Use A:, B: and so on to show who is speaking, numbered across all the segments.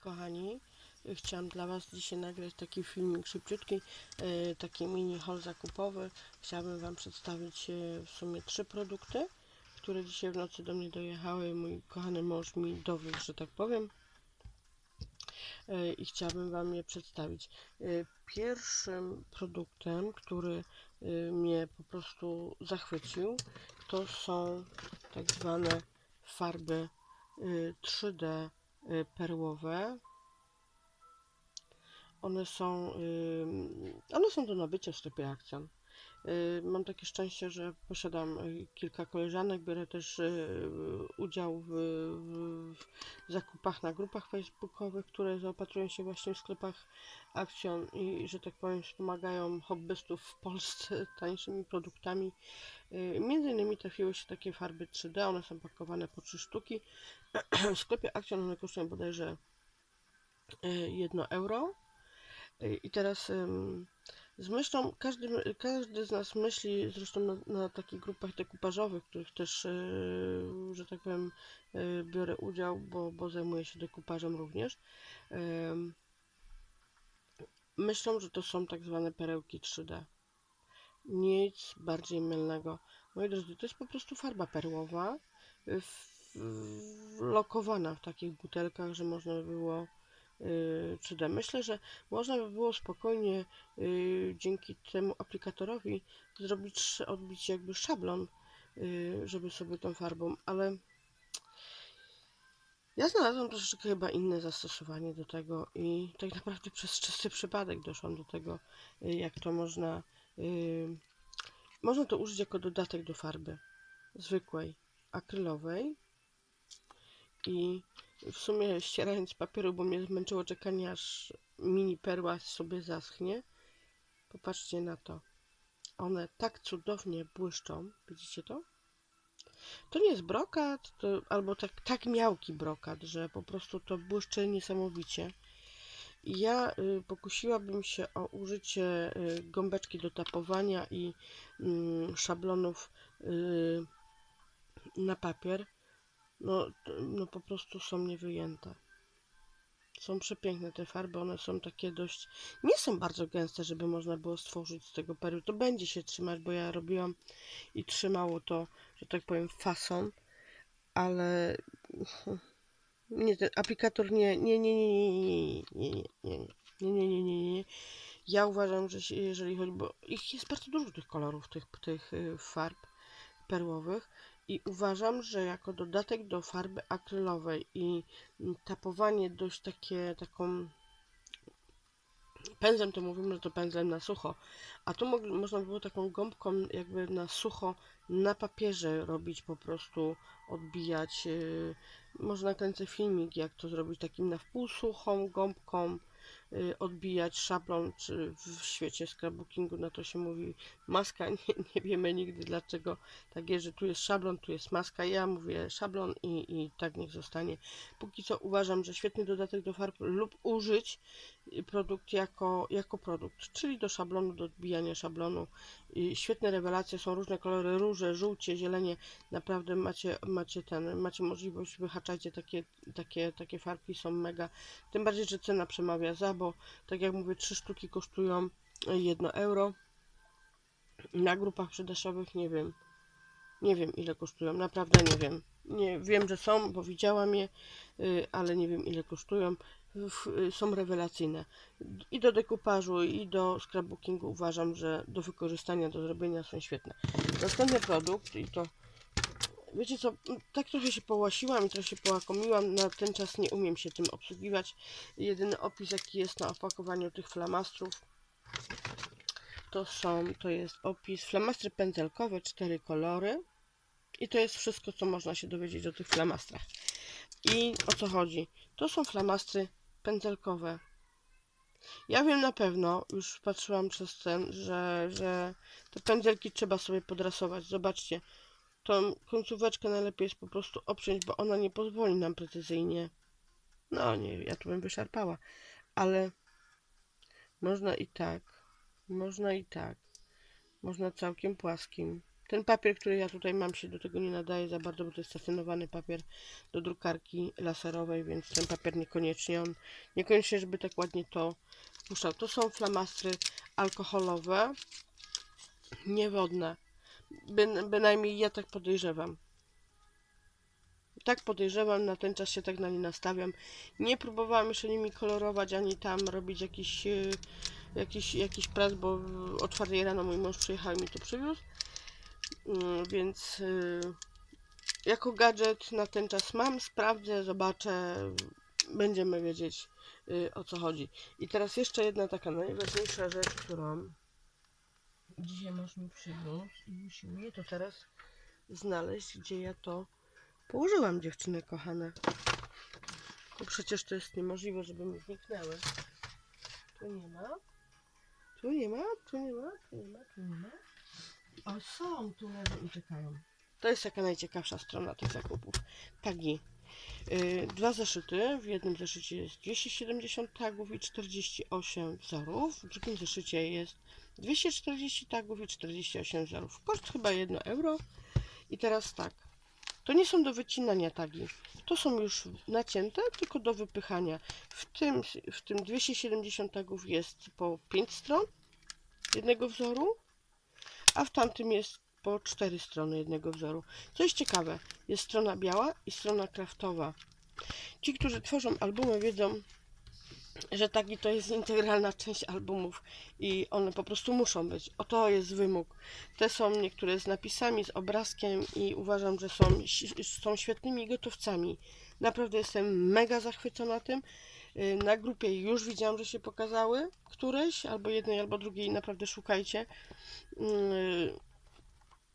A: kochani. Chciałam dla Was dzisiaj nagrać taki filmik szybciutki, e, taki mini haul zakupowy. Chciałabym Wam przedstawić e, w sumie trzy produkty, które dzisiaj w nocy do mnie dojechały. Mój kochany mąż mi dowiózł, że tak powiem. I chciałabym Wam je przedstawić. Pierwszym produktem, który mnie po prostu zachwycił, to są tak zwane farby y, 3D y, perłowe. One są, y, one są do nabycia w sklepie Akcjon. Y, Mam takie szczęście, że posiadam y, kilka koleżanek, biorę też y, udział w, w, zakupach na grupach facebookowych, które zaopatrują się właśnie w sklepach Akcjon i, że tak powiem, wspomagają hobbystów w Polsce tańszymi produktami. Między innymi trafiły się takie farby 3D, one są pakowane po 3 sztuki. W sklepie Action one kosztują bodajże 1 euro. I teraz z myślą, każdy, każdy z nas myśli, zresztą na, na takich grupach dekupażowych, których też, yy, że tak powiem, yy, biorę udział, bo, bo zajmuję się dekupażem również. Ym, myślą, że to są tak zwane perełki 3D. Nic bardziej mylnego. Moi drodzy, to jest po prostu farba perłowa, lokowana w takich butelkach, że można by było 3D. Myślę, że można by było spokojnie y, dzięki temu aplikatorowi zrobić, odbić jakby szablon, y, żeby sobie tą farbą, ale ja znalazłam troszeczkę chyba inne zastosowanie do tego i tak naprawdę przez czysty przypadek doszłam do tego, y, jak to można y, można to użyć jako dodatek do farby zwykłej, akrylowej i w sumie ścierając papieru, bo mnie zmęczyło czekanie aż mini perła sobie zaschnie. Popatrzcie na to. One tak cudownie błyszczą. Widzicie to? To nie jest brokat, to, albo tak, tak miałki brokat, że po prostu to błyszczy niesamowicie. Ja y, pokusiłabym się o użycie y, gąbeczki do tapowania i mm, szablonów y, na papier. No, no po prostu są niewyjęte. Są przepiękne te farby, one są takie dość. Nie są bardzo gęste, żeby można było stworzyć z tego perły. To będzie się trzymać, bo ja robiłam i trzymało to, że tak powiem, fason, ale nie, ten aplikator nie, nie, nie, nie, nie, nie, nie, nie, nie, nie, nie, nie, nie. Ja uważam, że się- jeżeli chodzi, bo ich jest bardzo dużo tych kolorów, tych, tych y, farb perłowych i uważam, że jako dodatek do farby akrylowej i tapowanie dość takie, taką pędzlem to mówimy, że to pędzlem na sucho, a tu mo- można by było taką gąbką jakby na sucho na papierze robić po prostu, odbijać. Yy, może nakręcę filmik, jak to zrobić takim na wpół suchą gąbką, odbijać szablon, czy w świecie scrapbookingu na to się mówi maska, nie, nie wiemy nigdy dlaczego tak jest, że tu jest szablon, tu jest maska, ja mówię szablon i, i tak niech zostanie. Póki co uważam, że świetny dodatek do farb lub użyć y, produkt jako, jako produkt, czyli do szablonu, do odbijania szablonu. I świetne rewelacje, są różne kolory, róże, żółcie, zielenie, naprawdę macie, macie ten, macie możliwość, wyhaczajcie takie, takie, takie farbki, są mega, tym bardziej, że cena przemawia za, bo tak jak mówię, trzy sztuki kosztują 1 euro, na grupach sprzedażowych nie wiem, nie wiem ile kosztują, naprawdę nie wiem. Nie wiem, że są, bo widziałam je, y, ale nie wiem ile kosztują. Y, Są rewelacyjne. I do dekupażu, i do scrapbookingu uważam, że do wykorzystania, do zrobienia są świetne. Następny produkt i to Wiecie co, tak trochę się połasiłam i trochę się połakomiłam, na ten czas nie umiem się tym obsługiwać. Jedyny opis jaki jest na opakowaniu tych flamastrów to są, to jest opis flamastry pędzelkowe, cztery kolory i to jest wszystko, co można się dowiedzieć o tych flamastrach. I o co chodzi? To są flamastry pędzelkowe. Ja wiem na pewno, już patrzyłam przez ten, że, że te pędzelki trzeba sobie podrasować. Zobaczcie, tą końcóweczkę najlepiej jest po prostu obciąć, bo ona nie pozwoli nam precyzyjnie. No nie, ja tu bym wyszarpała, ale można i tak, można i tak, można całkiem płaskim. Ten papier, który ja tutaj mam, się do tego nie nadaje za bardzo, bo to jest stacjonowany papier do drukarki laserowej, więc ten papier niekoniecznie, on niekoniecznie, żeby tak ładnie to puszczał. To są flamastry alkoholowe, niewodne. By, bynajmniej ja tak podejrzewam. Tak podejrzewam, na ten czas się tak na nie nastawiam. Nie próbowałam jeszcze nimi kolorować, ani tam robić jakiś, e, jakiś, jakiś prac, bo o 4 rano mój mąż przyjechał i mi to przywiózł. Mm, Więc y, jako gadżet na ten czas mam, sprawdzę, zobaczę, będziemy wiedzieć y, o co chodzi. I teraz jeszcze jedna taka najważniejsza rzecz, którą dzisiaj mąż mi i usiłuję to teraz znaleźć, gdzie ja to położyłam, dziewczyny kochane. Bo przecież to jest niemożliwe, żeby mi zniknęły. Tu nie ma. Tu nie ma, tu nie ma, tu nie ma, tu nie ma. O, są, tu leżą i czekają. To jest taka najciekawsza strona tych zakupów. Tagi. Yy, dwa zeszyty. W jednym zeszycie jest 270 tagów i 48 wzorów. W drugim zeszycie jest 240 tagów i 48 wzorów. Koszt chyba 1 euro. I teraz tak. To nie są do wycinania tagi. To są już nacięte, tylko do wypychania. W tym, w tym 270 tagów jest po 5 stron jednego wzoru, a w tamtym jest po 4 strony jednego wzoru. Co jest ciekawe, jest strona biała i strona kraftowa. Ci, którzy tworzą albumy, wiedzą, że tagi to jest integralna część albumów i one po prostu muszą być. Oto jest wymóg. Te są niektóre z napisami, z obrazkiem i uważam, że są, są świetnymi gotowcami. Naprawdę jestem mega zachwycona tym. Y, Na grupie już widziałam, że się pokazały któreś, albo jednej, albo drugiej. Naprawdę szukajcie. Y,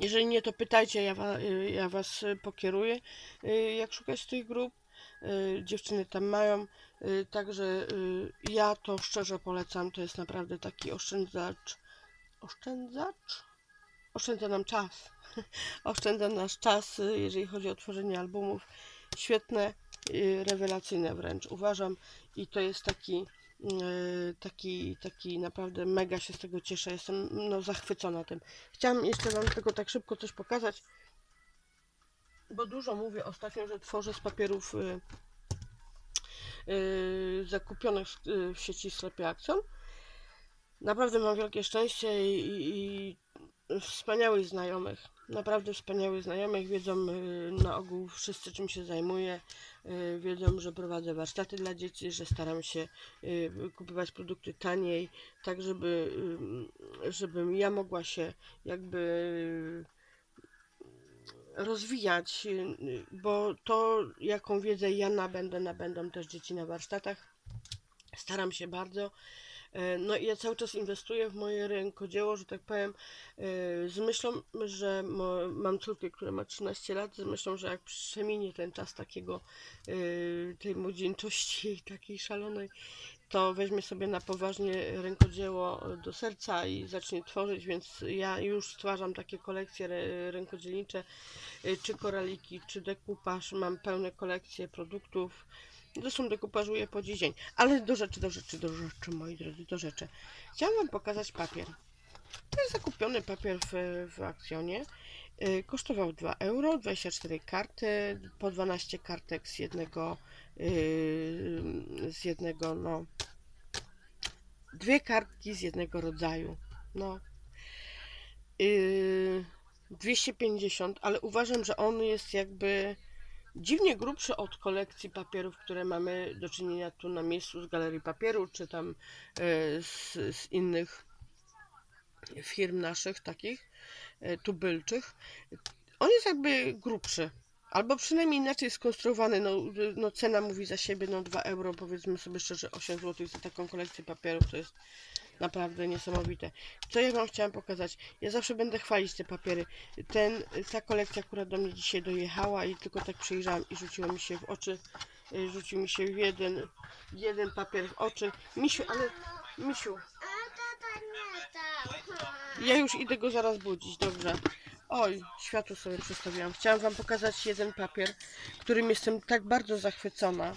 A: Jeżeli nie, to pytajcie, ja, wa, y, ja Was pokieruję, jak szukać tych grup. Dziewczyny tam mają, także ja to szczerze polecam. To jest naprawdę taki oszczędzacz. Oszczędzacz? Oszczędza nam czas. Oszczędza nasz czas, jeżeli chodzi o tworzenie albumów. Świetne, rewelacyjne wręcz uważam. I to jest taki, y, taki, taki naprawdę mega się z tego cieszę. Jestem no, zachwycona tym. Chciałam jeszcze Wam tylko tak szybko coś pokazać, bo dużo mówię ostatnio, że tworzę z papierów y, y, zakupionych w, y, sieci sklepie Akcjon. Naprawdę mam wielkie szczęście i, i, i wspaniałych znajomych. Naprawdę wspaniałych znajomych. Wiedzą y, na ogół wszyscy czym się zajmuję. Y, Wiedzą, że prowadzę warsztaty dla dzieci, że staram się y, kupować produkty taniej, tak żeby, żebym ja mogła się jakby rozwijać, bo to jaką wiedzę ja nabędę, nabędą też dzieci na warsztatach. Staram się bardzo. E, No i ja cały czas inwestuję w moje rękodzieło, że tak powiem, e, z myślą, że mam córkę, która ma 13 lat, z myślą, że jak przeminie ten czas takiego, e, tej młodzieńczości takiej szalonej, to weźmie sobie na poważnie rękodzieło do serca i zacznie tworzyć, więc ja już stwarzam takie kolekcje rę- rękodzielnicze, czy koraliki, czy dekupaż, mam pełne kolekcje produktów. Zresztą dekupażuję po dziś dzień. Ale do rzeczy, do rzeczy, do rzeczy, moi drodzy, do rzeczy. Chciałam Wam pokazać papier. To jest zakupiony papier w, w akcjonie. Y, Kosztował 2 euro, 24 karty, po 12 kartek z jednego, y, z jednego, no, dwie kartki z jednego rodzaju. No, y, 250, ale uważam, że on jest jakby dziwnie grubszy od kolekcji papierów, które mamy do czynienia tu na miejscu z galerii papieru, czy tam e, z, z innych firm naszych takich e, tubylczych. On jest jakby grubszy. Albo przynajmniej inaczej skonstruowany, no, no cena mówi za siebie, no 2 euro, powiedzmy sobie szczerze, 8 zł za taką kolekcję papierów, to jest naprawdę niesamowite. Co ja Wam chciałam pokazać? Ja zawsze będę chwalić te papiery. Ten, ta kolekcja akurat do mnie dzisiaj dojechała i tylko tak przyjrzałam i rzuciło mi się w oczy, y, rzucił mi się jeden, jeden papier w oczy. Misiu, ale Misiu, ja już idę go zaraz budzić, dobrze. Oj, światło sobie przestawiłam. Chciałam Wam pokazać jeden papier, którym jestem tak bardzo zachwycona.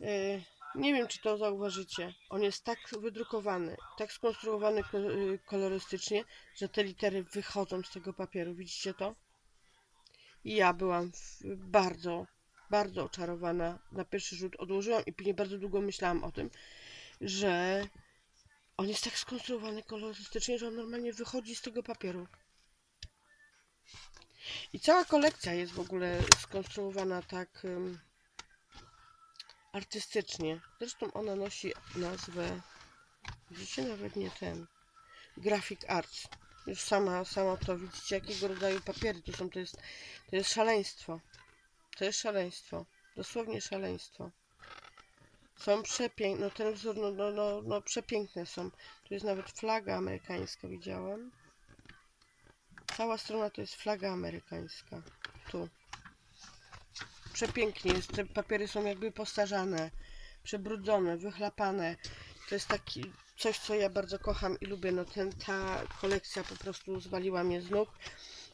A: Yy, Nie wiem, czy to zauważycie. On jest tak wydrukowany, tak skonstruowany ko- y, kolorystycznie, że te litery wychodzą z tego papieru. Widzicie to? I ja byłam bardzo, bardzo oczarowana. Na pierwszy rzut odłożyłam i później bardzo długo myślałam o tym, że on jest tak skonstruowany kolorystycznie, że on normalnie wychodzi z tego papieru. I cała kolekcja jest w ogóle skonstruowana tak ym, artystycznie. Zresztą ona nosi nazwę, widzicie, nawet nie ten, Graphic Arts. Już sama, sama to widzicie, jakiego rodzaju papiery to są. To jest, to jest szaleństwo. To jest szaleństwo. Dosłownie szaleństwo. Są przepiękne, no ten wzór, no, no, no, no przepiękne są. Tu jest nawet flaga amerykańska, widziałem. Cała strona to jest flaga amerykańska. Tu. Przepięknie jest. Te papiery są jakby postarzane, przebrudzone, wychlapane. To jest taki coś, co ja bardzo kocham i lubię. No ten, ta kolekcja po prostu zwaliła mnie z nóg.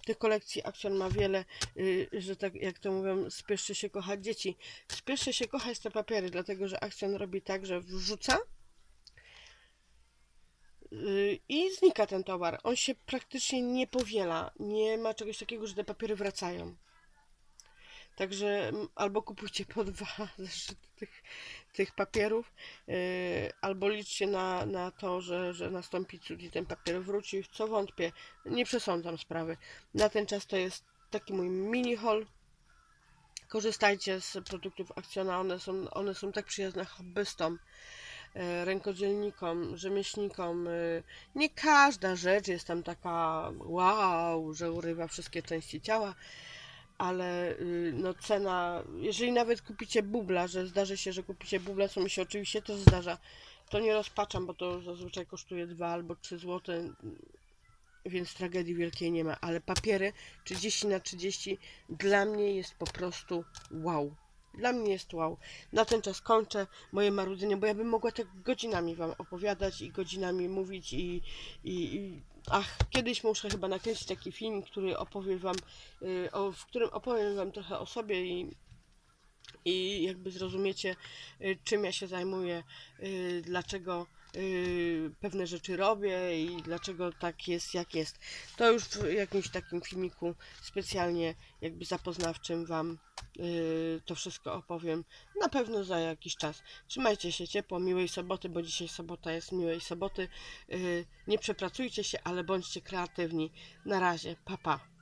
A: Tych kolekcji Action ma wiele, y, że tak jak to mówią, spieszcie się kochać dzieci. Spieszcie się kochać te papiery, dlatego że Action robi tak, że wrzuca y, i znika ten towar. On się praktycznie nie powiela. Nie ma czegoś takiego, że te papiery wracają. Także albo kupujcie po dwa zeszyty tych, tych papierów, yy, albo liczcie na, na to, że, że nastąpi cud i ten papier wróci, co wątpię. Nie przesądzam sprawy. Na ten czas to jest taki mój mini haul. Korzystajcie z produktów Akcjona, one są, one są tak przyjazne hobbystom, yy, rękodzielnikom, rzemieślnikom. yy. Nie każda rzecz jest tam taka wow, że urywa wszystkie części ciała, ale y, no cena, jeżeli nawet kupicie bubla, że zdarzy się, że kupicie bubla, co mi się oczywiście też zdarza, to nie rozpaczam, bo to zazwyczaj kosztuje 2 albo 3 zł, więc tragedii wielkiej nie ma, ale papiery 30 na 30 dla mnie jest po prostu wow. Dla mnie jest wow. Na ten czas kończę moje marudzenie, bo ja bym mogła tak godzinami Wam opowiadać i godzinami mówić i, i, i ach, kiedyś muszę chyba nakręcić taki film, który Wam, y, o, w którym opowiem Wam trochę o sobie i, i jakby zrozumiecie, y, czym ja się zajmuję, y, dlaczego pewne rzeczy robię i dlaczego tak jest, jak jest. To już w jakimś takim filmiku specjalnie jakby zapoznawczym Wam y, to wszystko opowiem. Na pewno za jakiś czas. Trzymajcie się ciepło, miłej soboty, bo dzisiaj sobota jest miłej soboty. Y, nie przepracujcie się, ale bądźcie kreatywni. Na razie, pa pa.